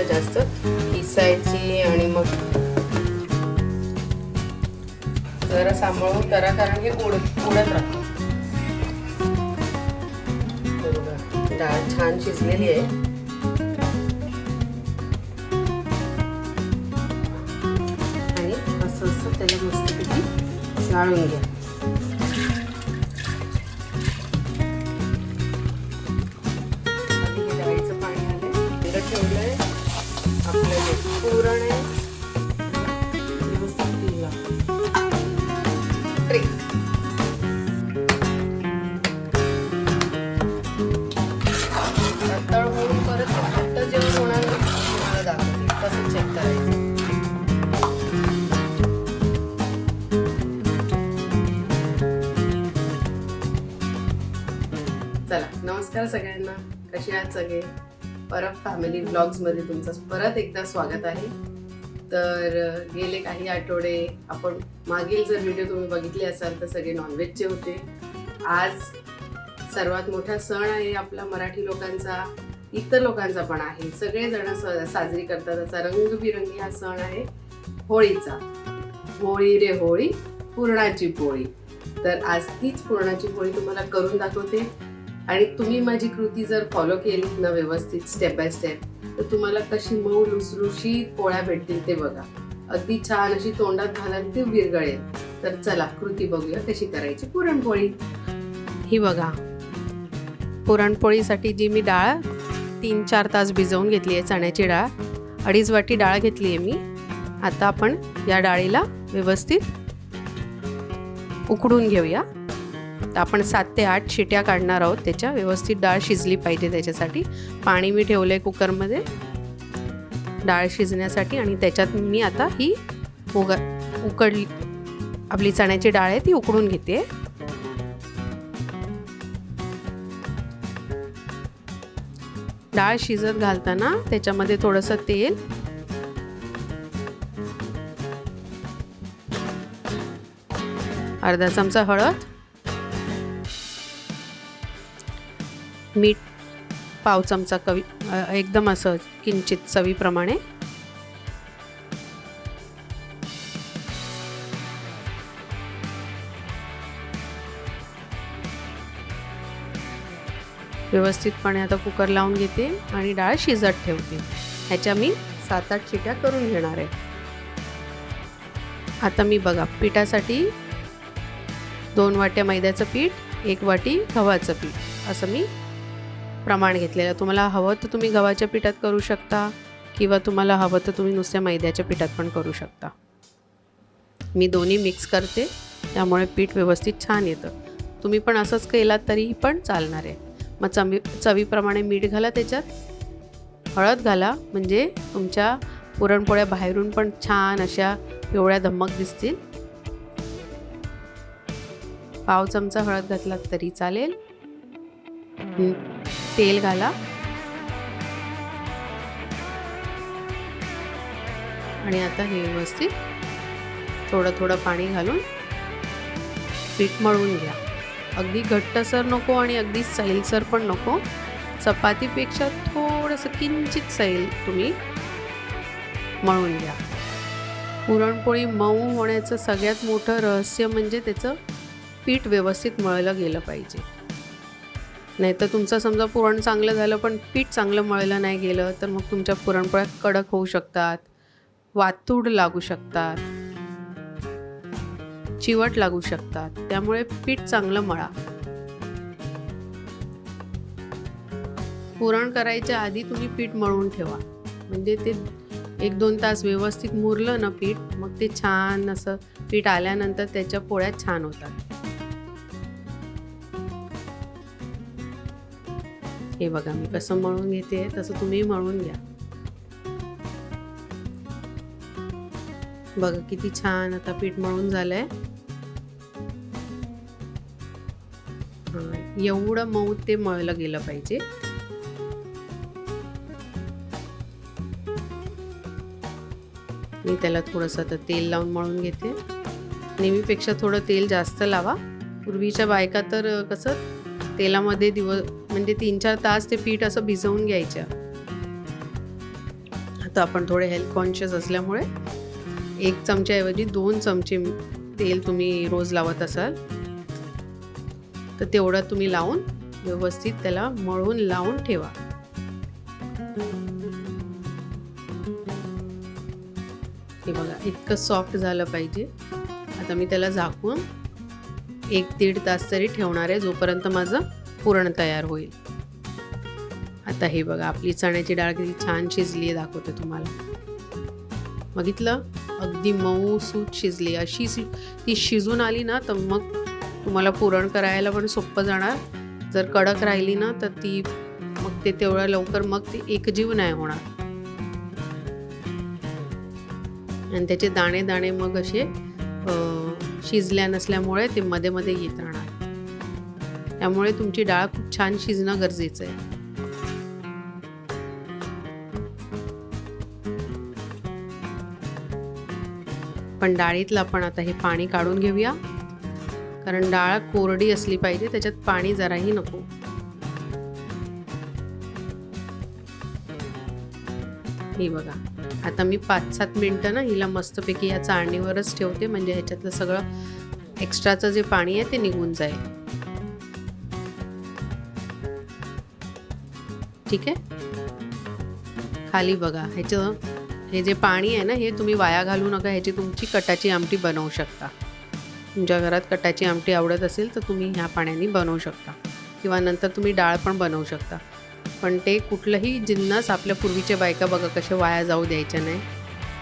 आपल्याला जास्त किसायची आणि मग जरा सांभाळून करा कारण हे उड उडत राहतं. बरोबर. डाळ छान शिजलेली आहे. आणि असं असं त्याला मस्तपैकी जाळून घ्या. नमस्कार सगळ्यांना. कसे आहात सगळे? परत फॅमिली ब्लॉग्समध्ये तुमचं परत एकदा स्वागत आहे. तर गेले काही आठवडे आपण मागील जर व्हिडिओ तुम्ही बघितले असाल तर सगळे नॉनव्हेजचे होते. आज सर्वात मोठा सण आहे आपला मराठी लोकांचा इतर लोकांचा पण आहे. सगळेजण स साजरी करतात. त्याचा रंगबिरंगी हा सण आहे होळीचा. होळी रे होळी पुरणाची पोळी. तर आज तीच पुरणाची पोळी तुम्हाला करून दाखवते. आणि तुम्ही माझी कृती जर फॉलो केलीत ना व्यवस्थित स्टेप बाय स्टेप तर तुम्हाला कशी मऊ लुसलुशीत पोळ्या भेटतील ते बघा. अगदी छान अशी तोंडात घालाल ती विरगळेल तर चला कृती बघूया कशी करायची पुरणपोळी. ही बघा. पुरणपोळीसाठी जी मी डाळ तीन चार तास भिजवून घेतली आहे चण्याची डाळ. अडीच वाटी डाळ घेतली आहे मी. आता आपण या डाळीला व्यवस्थित उकडून घेऊया. तर आपण सात ते आठ शिट्या काढणार आहोत. त्याच्या व्यवस्थित डाळ शिजली पाहिजे त्याच्यासाठी. पाणी मी ठेवलं आहे कुकरमध्ये. डाळ शिजण्यासाठी आणि त्याच्यात मी आता ही उग उकडली आपली चण्याची डाळ आहे ती उकडून घेते. डाळ शिजत घालताना त्याच्यामध्ये थोडंसं तेल. अर्धा चमचा हळद. मीठ पाव चमचा कवी एकदम असं किंचित चवीप्रमाणे. व्यवस्थितपणे आता कुकर लावून घेते आणि डाळ शिजत ठेवते. ह्याच्या मी सात आठ शिट्या करून घेणार आहे. आता मी बघा पिठासाठी दोन वाट्या मैद्याचं पीठ एक वाटी गव्हाचं पीठ असं मी प्रमाण घेतलेलं. तुम्हाला हवं तर तुम्ही गव्हाच्या पिठात करू शकता किंवा तुम्हाला हवं तर तुम्ही नुसत्या मैद्याच्या पिठात पण करू शकता. मी दोन्ही मिक्स करते. त्यामुळे पीठ व्यवस्थित छान येतं. तुम्ही पण असंच केलात तरीही पण चालणार आहे. मग चवी चवीप्रमाणे मीठ घाला त्याच्यात. हळद घाला म्हणजे तुमच्या पुरणपोळ्या बाहेरून पण छान अशा पिवळ्या धमक दिसतील. पाव चमचा हळद घातलात तरी चालेल. तेल घाला. आणि आता हे व्यवस्थित थोडं थोडं पाणी घालून पीठ मळून घ्या. अगदी घट्टसर नको आणि अगदी सैलसर पण नको. चपातीपेक्षा थोडंसं किंचित सैल तुम्ही मळून घ्या. पुरणपोळी मऊ होण्याचं सगळ्यात मोठं रहस्य म्हणजे त्याचं पीठ व्यवस्थित मळलं गेलं पाहिजे. नाहीतर तुमचं समजा पुरण चांगलं झालं पण पीठ चांगलं मळलं नाही गेलं तर मग तुमच्या पुरणपोळ्या कडक होऊ शकतात वातूड लागू शकतात चिवट लागू शकतात त्यामुळे पीठ चांगलं मळा. पुरण करायच्या आधी तुम्ही पीठ मळून ठेवा. म्हणजे ते एक दोन तास व्यवस्थित मुरलं ना पीठ मग ते छान असं पीठ आल्यानंतर त्याच्या पोळ्या छान होतात. हे बघा मी कसं मळून घेते तसं तुम्ही मळून घ्या. बघा किती छान आता पीठ मळून झालंय. एवढं मऊ ते मळलं गेलं पाहिजे. मी त्याला थोडंसं आता तेल लावून मळून घेते. नेहमीपेक्षा थोडं तेल जास्त लावा. पूर्वीच्या बायका तर कसं तेलामध्ये दिवस म्हणजे तीन चार तास ते पीठ असं भिजवून घ्यायच्या आता आपण थोडे हेल्थ कॉन्शियस असल्यामुळे एक चमच्याऐवजी दोन चमचे तेल तुम्ही रोज लावत असाल तर तेवढं तुम्ही लावून व्यवस्थित त्याला मळून लावून ठेवा. हे बघा इतकं सॉफ्ट झालं पाहिजे. आता मी त्याला झाकून एक दीड तास तरी ठेवणार आहे जोपर्यंत माझं पुरण तयार होईल. आता हे बघा आपली चण्याची डाळ किती छान शिजली आहे दाखवते तुम्हाला. बघितलं? अगदी मऊ सूत शिजली. अशी ती शिजून आली ना तर मग तुम्हाला पुरण करायला पण सोपं जाणार. जर कडक राहिली ना तर ती मग ते तेवढं लवकर मग ते एकजीव नाही होणार. आणि त्याचे दाणे दाणे मग असे शिजल्या नसल्यामुळे ते मध्ये मध्ये येत राहणार. त्यामुळे तुमची डाळ खूप छान शिजणं गरजेचं आहे. पण डाळीतलं आपण आता हे पाणी काढून घेऊया. कारण डाळ कोरडी असली पाहिजे त्याच्यात पाणी जराही नको. हे बघा आता मी पाच सात मिनटं ना हिला मस्तपैकी या चाळणीवरच ठेवते म्हणजे ह्याच्यातलं सगळं एक्स्ट्राचं जे पाणी आहे ते निघून जाईल. ठीक आहे? खाली बघा ह्याचं हे जे पाणी आहे ना हे तुम्ही वाया घालू नका ह्याची तुमची कटाची आमटी बनवू शकता. तुमच्या घरात कटाची आमटी आवडत असेल तर तुम्ही ह्या पाण्याने बनवू शकता. किंवा नंतर तुम्ही डाळ पण बनवू शकता. पण ते कुठलंही जिन्नस आपल्या पूर्वीच्या बायका बघा कसे वाया जाऊ द्यायच्या नाही.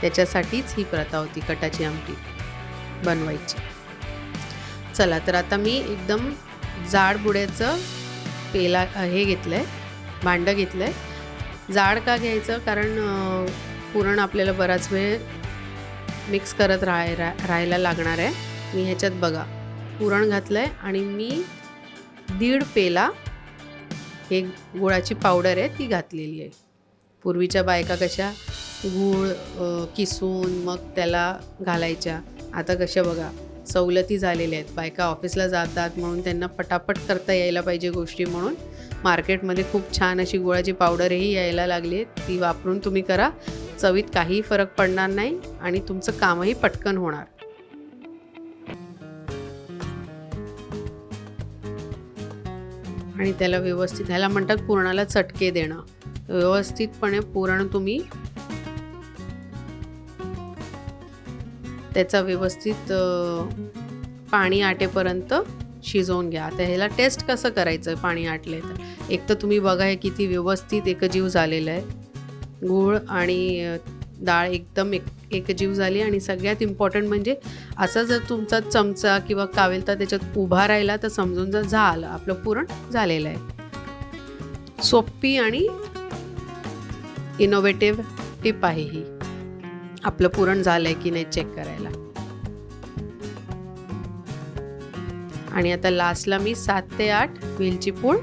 त्याच्यासाठीच ही प्रथा होती कटाची आमटी बनवायची. चला तर आता मी एकदम जाड बुड्याचं पेला हे घेतलं आहे भांडं घेतलं आहे जाड का घ्यायचं? कारण पुरण आपल्याला बराच वेळ मिक्स करत राहाय रा राहायला लागणार आहे. मी ह्याच्यात बघा. पुरण घातलं आहे आणि मी दीड पेला हे गुळाची पावडर आहे ती घातलेली आहे. पूर्वीच्या बायका कशा गूळ किसून मग त्याला घालायच्या. आता कशा बघा. सवलती झालेल्या आहेत. बायका ऑफिसला जातात म्हणून त्यांना पटापट करता यायला पाहिजे गोष्टी म्हणून. मार्केटमध्ये खूप छान अशी गुळाची पावडरही यायला लागली आहे ती वापरून तुम्ही करा. चवीत काहीही फरक पडणार नाही आणि तुमचं कामही पटकन होणार. आणि त्याला व्यवस्थित ह्याला म्हणतात पुरणाला चटके देणं. व्यवस्थितपणे पुरण तुम्ही त्याचा व्यवस्थित पाणी आटेपर्यंत शिजवून घ्या. आता ह्याला टेस्ट कसं करायचं आहे पाणी आटले तर? एक तर तुम्ही बघा हे किती व्यवस्थित एकजीव झालेलं आहे. गूळ आणि डाळ एकदम एक एकजीव झाली आणि सगळ्यात इम्पॉर्टंट म्हणजे असा जर तुमचा चमचा किंवा कावेलता त्याच्यात उभा राहिला तर समजून जर झालं आपलं पुरण झालेलं आहे. सोपी आणि इनोव्हेटिव्ह टिप आहे ही. आपलं पुरण झालंय की नाही चेक करायला. आणि आता लास्टला मी सात ते आठ वेलची पूड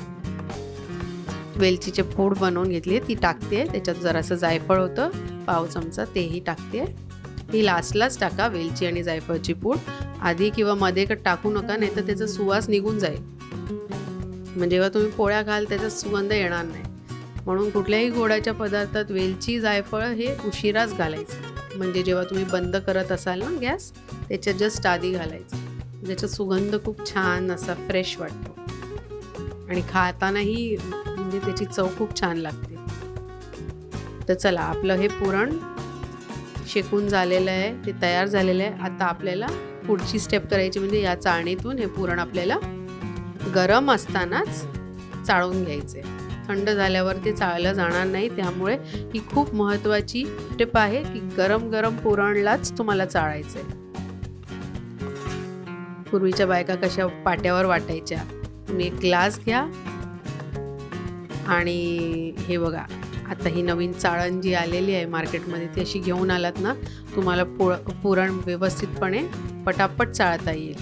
वेलचीचे पूड बनवून घेतली ती टाकते त्याच्यात जरासं जायफळ होतं पाव चमचा तेही टाकते ती लास्टलाच टाका वेलची आणि जायफळची पूड. आधी किंवा मध्ये टाकू नका नाही तर त्याचा सुवास निघून जाईल. म्हणजे जेव्हा तुम्ही पोळ्या घाल त्याचा सुगंध येणार नाही. म्हणून कुठल्याही गोडाच्या पदार्थात वेलची जायफळ हे उशिराच घालायचं. म्हणजे जेव्हा तुम्ही बंद करत असाल ना गॅस त्याच्या जस्ट आधी घालायचं. ज्याचा सुगंध खूप छान असा फ्रेश वाटतो. आणि खातानाही म्हणजे त्याची चव खूप छान लागते. तर चला आपलं हे पुरण शेकून झालेलं आहे ते तयार झालेलं आहे. आता आपल्याला पुढची स्टेप करायची म्हणजे या चाळणीतून हे पुरण आपल्याला गरम असतानाच चाळून घ्यायचे थंड झाल्यावर ते चाळलं जाणार नाही. त्यामुळे ही खूप महत्त्वाची टिप आहे की गरम गरम पुरणलाच तुम्हाला चाळायचं आहे पूर्वीच्या बायका कशा पाट्यावर वाटायच्या. तुम्ही एक ग्लास घ्या. आणि हे बघा आता ही नवीन चाळण जी आलेली आहे मार्केटमध्ये ती अशी घेऊन आलात ना तुम्हाला पुळ पुरण व्यवस्थितपणे पटापट चाळता येईल.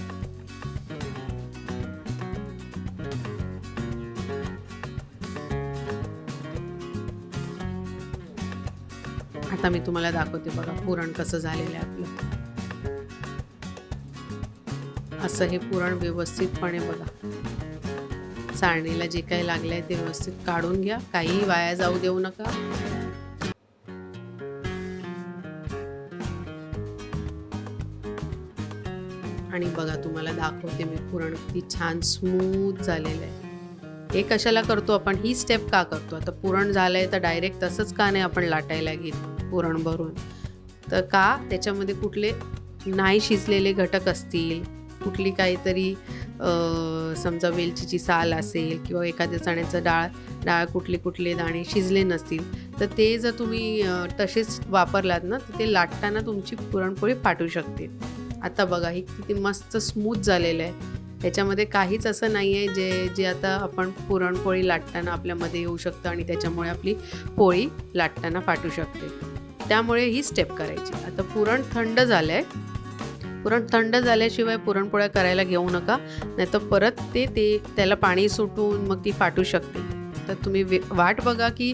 आता मी तुम्हाला दाखवते बघा पुरण कसं झालेलं आहे आपलं. असं हे पुरण व्यवस्थितपणे बघा. चाळणीला जे काही लागलं आहे ते व्यवस्थित काढून घ्या काहीही वाया जाऊ देऊ नका. आणि बघा तुम्हाला दाखवते मी पुरण किती छान स्मूथ झालेलं आहे. हे कशाला करतो आपण? ही स्टेप का करतो? आता पुरण झालंय तर डायरेक्ट तसंच का नाही आपण लाटायला घेतो? पुरण भरून तर का? त्याच्यामध्ये कुठले नाही शिजलेले घटक असतील कुठली काहीतरी समजा वेलचीची साल असेल किंवा एखाद्या चण्याचं डाळ डाळ कुठले कुठले दाणे शिजले नसतील तर ते जर तुम्ही तसेच वापरलात ना तर ते लाटताना तुमची पुरणपोळी फाटू शकते. आता बघा ही किती मस्त स्मूथ झालेलं आहे. त्याच्यामध्ये काहीच असं नाही आहे जे जे आता आपण पुरणपोळी लाटताना आपल्यामध्ये येऊ शकतं आणि त्याच्यामुळे आपली पोळी लाटताना फाटू शकते. त्यामुळे ही स्टेप करायची. आता पुरण थंड झालं आहे पुरण थंड झाल्याशिवाय पुरणपोळ्या करायला घेऊ नका. नाही तर परत ते ते त्याला पाणी सुटून मग ती फाटू शकते. तर तुम्ही वाट बघा की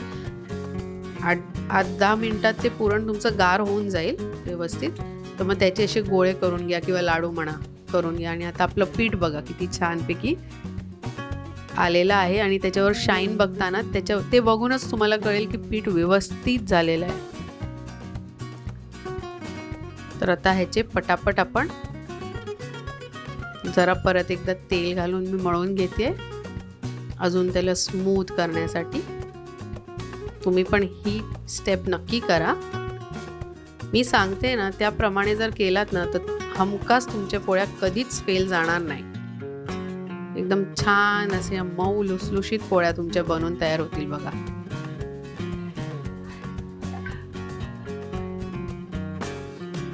आठ आठ दहा मिनटात ते पुरण तुमचं गार होऊन जाईल व्यवस्थित. तर मग त्याचे असे गोळे करून घ्या किंवा लाडू म्हणा करून घ्या. आणि आता आपलं पीठ बघा किती छानपैकी आलेलं आहे. आणि त्याच्यावर शाईन बघताना त्याच्या ते बघूनच तुम्हाला कळेल की पीठ व्यवस्थित झालेलं आहे. तर आता ह्याचे पटापट आपण जरा परत एकदा तेल घालून मी मळून घेते. अजून त्याला स्मूथ करण्यासाठी. तुम्ही पण ही स्टेप नक्की करा. मी सांगते ना त्याप्रमाणे जर केलात ना तर हमखास तुमच्या पोळ्या कधीच फेल जाणार नाही. एकदम छान असे मऊ लुसलुशीत पोळ्या तुमच्या बनून तयार होतील बघा.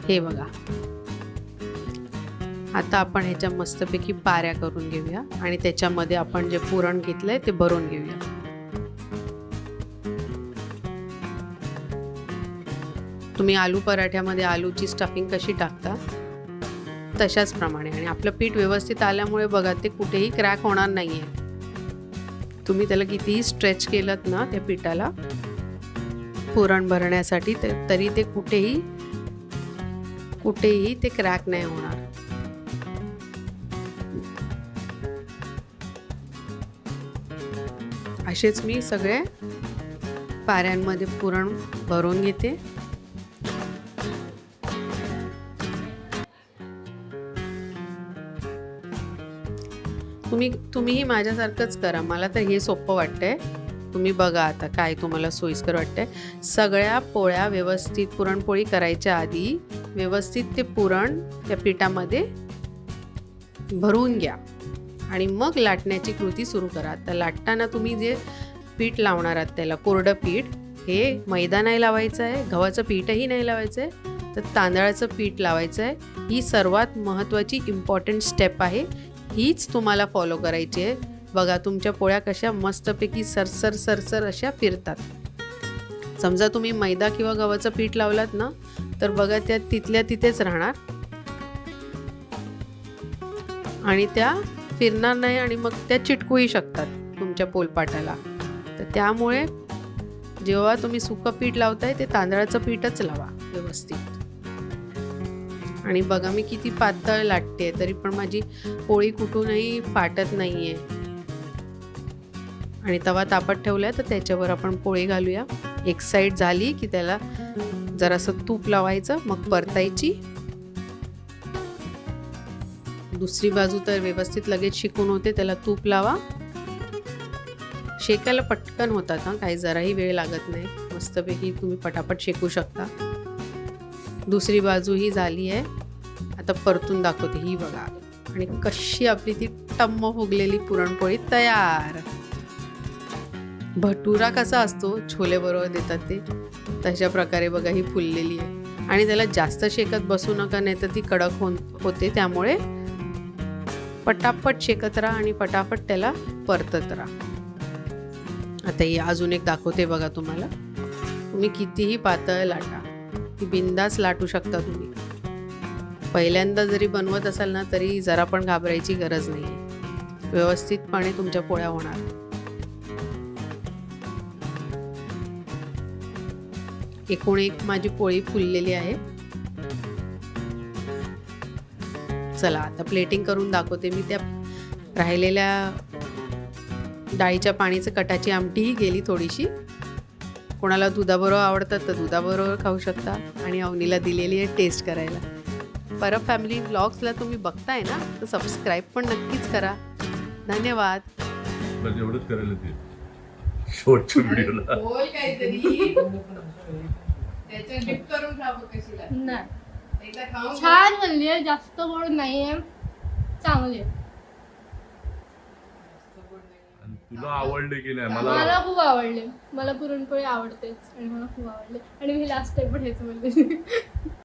हे बघा. आता आपण ह्याच्या मस्तपैकी पाऱ्या करून घेऊया आणि त्याच्यामध्ये आपण जे पुरण घेतलंय ते भरून घेऊया. तुम्ही आलू पराठ्यामध्ये आलूची स्टफिंग कशी टाकता? तशाच प्रमाणे. आणि आपलं पीठ व्यवस्थित आल्यामुळे बघा ते कुठेही क्रॅक होणार नाही आहे तुम्ही त्याला कितीही स्ट्रेच केलं ना त्या पिठाला पुरण भरण्यासाठी तरी ते कुठेही कुठेही ते क्रॅक नाही होणार. असेच मी सगळे पाऱ्यांमध्ये पुरण भरून घेते. तुम्ही तुम्हीही माझ्यासारखंच करा. मला तर हे सोपं वाटतंय. तुम्ही बघा आता काय तुम्हाला सोयीस्कर वाटतंय. सगळ्या पोळ्या व्यवस्थित पुरणपोळी करायच्या आधी व्यवस्थित ते पुरण त्या पिठामध्ये भरून घ्या. आणि मग लाटण्याची कृती सुरू करा. तर लाटताना तुम्ही जे पीठ लावणार आहात त्याला कोरडं पीठ हे मैदा नाही लावायचं आहे गव्हाचं पीठही नाही लावायचं आहे तर तांदळाचं पीठ लावायचं आहे ही सर्वात महत्त्वाची इम्पॉर्टंट स्टेप आहे. हीच तुम्हाला फॉलो करायची आहे. बघा तुमच्या पोळ्या कशा मस्तपैकी सरसर सरसर अशा फिरतात. समजा तुम्ही मैदा किंवा गव्हाचं पीठ लावलात ना तर बघा त्या तिथल्या तिथेच राहणार. आणि त्या फिरणार नाही आणि मग त्या चिटकूही शकतात तुमच्या पोलपाटाला. तर त्यामुळे जेव्हा तुम्ही सुकं पीठ लावताय ते तांदळाचं पीठच लावा व्यवस्थित. आणि बघा मी किती पातळ लाटते तरी पण माझी पोळी कुठूनही फाटत नाहीये. आणि तवा तापत ठेवलाय तर त्याच्यावर आपण पोळी घालूया. एक साईड झाली की त्याला जरासं तूप लावायचं मग परतायची. दुसरी बाजू तर व्यवस्थित लगेच शिकून होते त्याला तूप लावा. शेकायला पटकन होतात हां काही जराही वेळ लागत नाही. मस्तपैकी तुम्ही पटापट शेकू शकता. दुसरी बाजू ही झाली आहे. आता परतून दाखवते ही बघा. आणि कशी आपली ती टम्म फुगलेली पुरणपोळी तयार. भटुरा कसा असतो छोले बरोबर देतात ते. तशा प्रकारे बघा ही फुललेली आहे. आणि त्याला जास्त शेकत बसू नका नाही तर ती कडक होऊन होते. त्यामुळे पटापट शेकत राहा आणि पटापट त्याला परतत राहा. आता ही अजून एक दाखवते बघा तुम्हाला. तुम्ही कितीही पातळ लाटा ती बिंदास लाटू शकता तुम्ही. पहिल्यांदा जरी बनवत असाल ना तरी जरा पण घाबरायची गरज नाही व्यवस्थितपणे तुमच्या पोळ्या होणार. एकूण एक माझी पोळी फुललेली आहे. चला आता प्लेटिंग करून दाखवते मी त्या राहिलेल्या डाळीच्या पाणीचं कटाची आमटीही गेली थोडीशी. कोणाला दुधाबरोबर आवडतात तर दुधाबरोबर खाऊ शकता आणि अवनीला दिलेली आहे टेस्ट करायला. परब फॅमिली ब्लॉग्सला तुम्ही बघताय ना तर सबस्क्राईब पण नक्कीच करा. धन्यवाद. एवढंच करायला शेवटच्या व्हिडिओला बोल काहीतरी. त्याच्या डिप करून खा बघ कशी लागते. नाही. एकदा खाऊन छान बनली आहे जास्त गोड नाहीये चांगली आहे. आणि तुला आवडले की नाही? मला मला खूप आवडले. मला पुरणपोळी आवडतेच आणि मला खूप आवडले. आणि मी लास्ट टाइम पण हेच बोलले